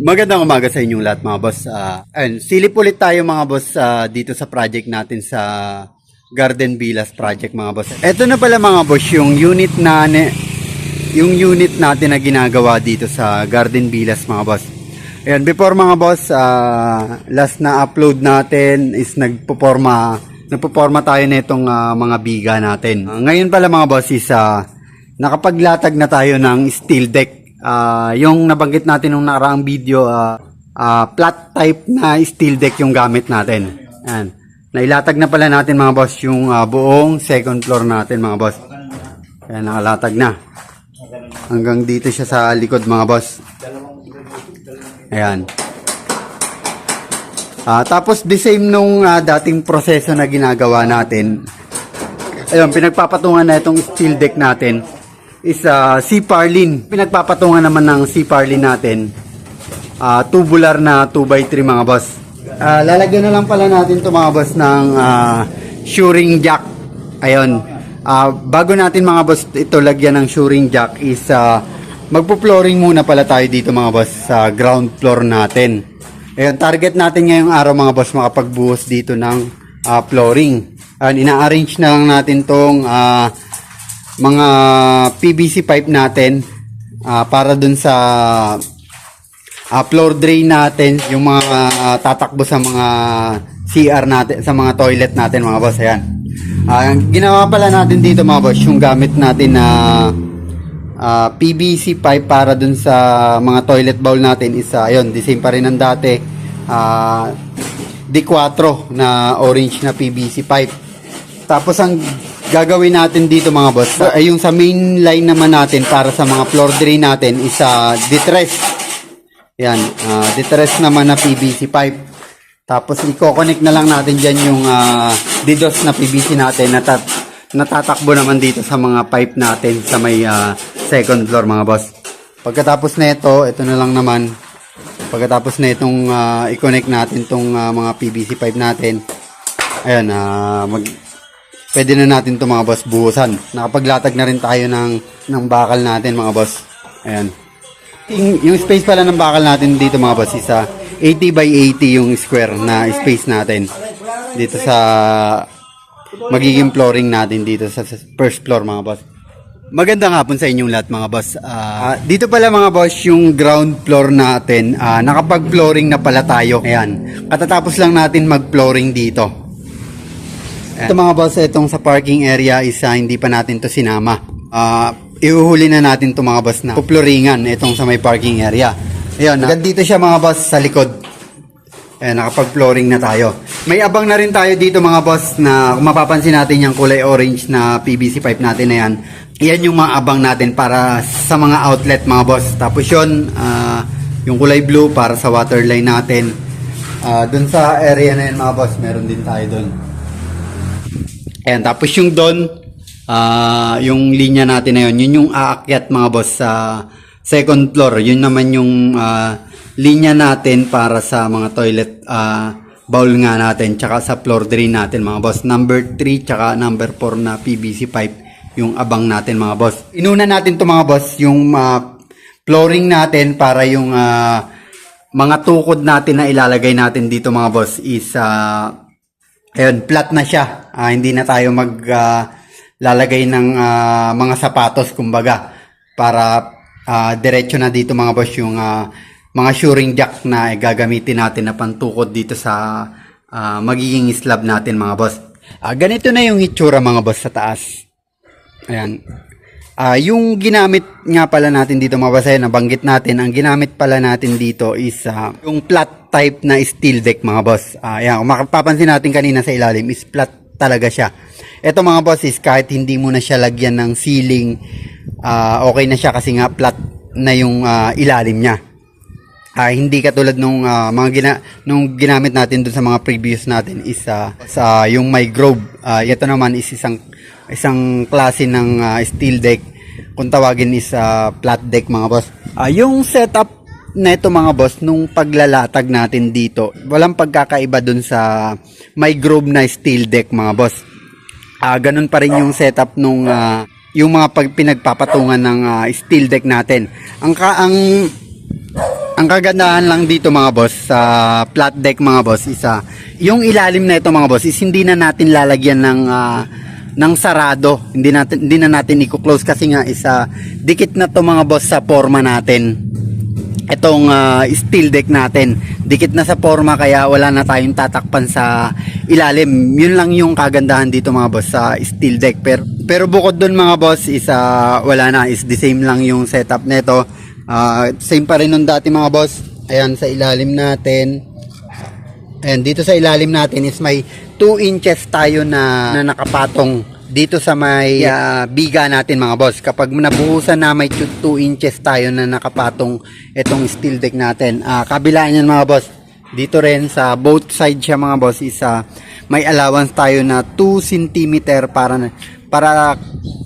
Magandang umaga sa inyong lahat mga boss. Ah, ayun, silip ulit tayo mga boss ah, dito sa project natin sa Garden Villas project mga boss. Ito na pala mga boss yung unit na ne- yung unit natin na ginagawa dito sa Garden Villas mga boss. Ayan, before mga boss, ah, last na upload natin is nagpoporma nagpoporma tayo nitong ah, mga biga natin. Ah, ngayon pala mga boss is ah, nakapaglatag na tayo ng steel deck. Ah, yung nabanggit natin nung nakaraang video, ah, ah, flat type na steel deck yung gamit natin. Ayan. Nailatag na pala natin mga boss yung ah, buong second floor natin mga boss. Ayan, nakalatag na. Hanggang dito siya sa likod mga boss. Ayan. Ah, tapos the same nung ah, dating proseso na ginagawa natin. Ayun, pinagpapatungan na itong steel deck natin is ah, C-Parlin. Pinagpapatungan naman ng C-Parlin natin. ah, tubular na 2x3 mga boss. Ah, lalagyan na lang pala natin to mga boss ng ah, shoring jack. Ayun. Ah, bago natin mga boss ito lagyan ng shoring jack is ah, magpo-flooring muna pala tayo dito mga boss sa ground floor natin. Ayun, target natin ngayong araw mga boss makapagbuhos dito ng ah, flooring. Ina-arrange na lang natin tong ah, mga PVC pipe natin ah, para dun sa ah, floor drain natin, yung mga ah, tatakbo sa mga CR natin, sa mga toilet natin mga boss. Ayan. Ang ginawa pala natin dito mga boss, yung gamit natin na ah, PVC pipe para dun sa mga toilet bowl natin is uh, ayun, the same pa rin ang dati. Ah, D4 na orange na PVC pipe. Tapos ang gagawin natin dito mga boss, ay yung sa main line naman natin para sa mga floor drain natin is uh, distress. Yan, uh, distress naman na PVC pipe. Tapos i-connect na lang natin dyan yung uh, DDoS na PVC natin na tat- natatakbo naman dito sa mga pipe natin sa may ah, second floor mga boss. Pagkatapos na ito, ito na lang naman. Pagkatapos na itong ah, i-connect natin itong ah, mga PVC pipe natin. Ayan, ah, mag pwede na natin to mga boss buhusan. Nakapaglatag na rin tayo ng, ng bakal natin mga boss. Ayan. Yung, space pala ng bakal natin dito mga boss is ah, 80 by 80 yung square na space natin. Dito sa magiging flooring natin dito sa first floor mga boss. Magandang hapon sa inyong lahat mga boss. Ah, dito pala mga boss yung ground floor natin. Ah, nakapag-flooring na pala tayo. Ayan. Katatapos lang natin mag-flooring dito. Ito mga boss, itong sa parking area is ah, hindi pa natin to sinama. Ah, ihuhuli na natin to mga boss na puploringan itong sa may parking area. Ayun, hanggang dito siya mga boss sa likod. Ayan, nakapag-flooring na tayo. May abang na rin tayo dito mga boss na kung mapapansin natin yung kulay orange na PVC pipe natin na yan. Yan yung mga abang natin para sa mga outlet mga boss. Tapos yun, ah, yung kulay blue para sa water line natin. Ah, dun sa area na yan mga boss, meron din tayo dun. Ayan, tapos yung doon, ah, yung linya natin na yun, yun yung aakyat mga boss sa second floor. Yun naman yung ah, linya natin para sa mga toilet ah, bowl nga natin, tsaka sa floor drain natin mga boss. Number 3 tsaka number 4 na PVC pipe yung abang natin mga boss. Inuna natin to mga boss, yung ah, flooring natin para yung ah, mga tukod natin na ilalagay natin dito mga boss is ah, Ayun, flat na siya. Ah, hindi na tayo mag ah, lalagay ng ah, mga sapatos kumbaga para ah, diretso na dito mga boss yung ah, mga shoring jack na gagamitin natin na pantukod dito sa ah, magiging slab natin mga boss. Ah, ganito na yung itsura mga boss sa taas. Ayan. Ah, yung ginamit nga pala natin dito mga boss, ayun, nabanggit natin, ang ginamit pala natin dito is ah, yung flat type na steel deck mga boss. Ah, ayan, kung mapapansin natin kanina sa ilalim is flat talaga siya. Ito mga boss is kahit hindi mo na siya lagyan ng ceiling, ah, okay na siya kasi nga flat na yung ah, ilalim niya. Ah, hindi katulad nung ah, mga gina nung ginamit natin dun sa mga previous natin is ah, sa yung My Grove. Ah, ito naman is isang isang klase ng ah, steel deck. Kung tawagin is ah, flat deck mga boss. Ah, yung setup neto mga boss nung paglalatag natin dito, walang pagkakaiba dun sa My Grove na steel deck mga boss. Ah, ganun pa rin yung setup nung ah, yung mga pag pinagpapatungan ng ah, steel deck natin. Ang ka ang Ang kagandahan lang dito mga boss sa flat deck mga boss isa yung ilalim na ito mga boss is hindi na natin lalagyan ng ah, ng sarado. Hindi natin hindi na natin i-close kasi nga isa dikit na to mga boss sa forma natin. Itong ah, steel deck natin. Dikit na sa forma kaya wala na tayong tatakpan sa ilalim. Yun lang yung kagandahan dito mga boss sa steel deck. Pero pero bukod doon mga boss is ah, wala na is the same lang yung setup nito. Ah, same pa rin nung dati mga boss. Ayan sa ilalim natin. And dito sa ilalim natin is may 2 inches tayo na, na nakapatong dito sa may ah, biga natin mga boss. Kapag nabuhusan na may 2 inches tayo na nakapatong itong steel deck natin. Ah, kabilaan yan mga boss. Dito rin sa both side siya mga boss is ah, may allowance tayo na 2 cm para para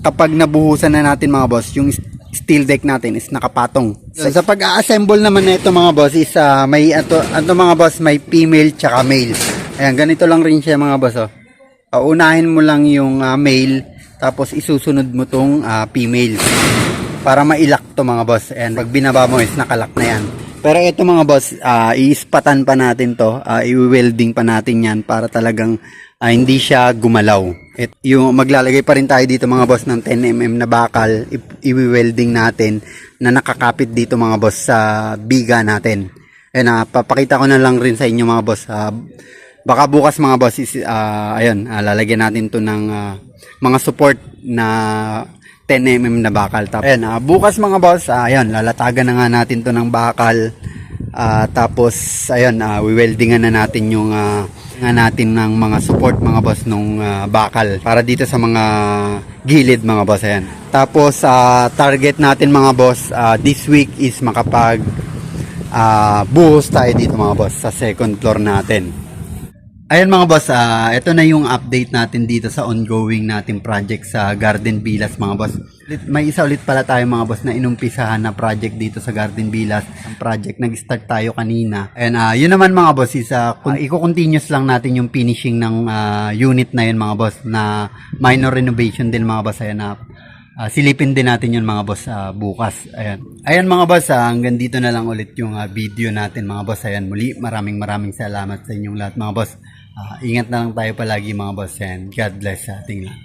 kapag nabuhusan na natin mga boss yung steel deck natin is nakapatong. So, sa pag-assemble naman na ito mga boss is ah, may ato, ato mga boss may female tsaka male. Ayan, ganito lang rin siya mga boss oh. Ah, unahin mo lang yung ah, male tapos isusunod mo tong ah, female para mailak to mga boss. Ayan, pag binaba mo is nakalak na yan. Pero ito mga boss, ah, iispatan pa natin to, ah, i-welding pa natin yan para talagang ah, hindi siya gumalaw. At yung maglalagay pa rin tayo dito mga boss ng 10mm na bakal, i-welding natin na nakakapit dito mga boss sa biga natin. Ayan, ah, papakita ko na lang rin sa inyo mga boss. ah, baka bukas mga boss, is, ah, ayun, ah, lalagyan natin to ng ah, mga support na 10mm na bakal. Tapos, ayan, ah, bukas mga boss, ah, ayun, lalatagan na nga natin to ng bakal. Ah, tapos, ayun, ah, weldingan na natin yung ah, nga natin ng mga support mga boss nung ah, bakal para dito sa mga gilid mga boss ayan. Tapos ah, target natin mga boss ah, this week is makapag ah, buhos tayo dito mga boss sa second floor natin. Ayan mga boss, ah, ito na yung update natin dito sa ongoing nating project sa Garden Villas mga boss. May isa ulit pala tayo mga boss na inumpisahan na project dito sa Garden Villas. Ang project nag-start tayo kanina. And ah, yun naman mga boss is uh, i-continuous lang natin yung finishing ng ah, unit na yun mga boss na minor renovation din mga boss. Ayan na Ah, silipin din natin yun mga boss ah, bukas. Ayan. Ayan mga boss, ah, hanggang dito na lang ulit yung ah, video natin mga boss. Ayan muli, maraming maraming salamat sa inyong lahat mga boss. Ah, ingat na lang tayo palagi mga boss. Ayan. God bless sa ating lahat.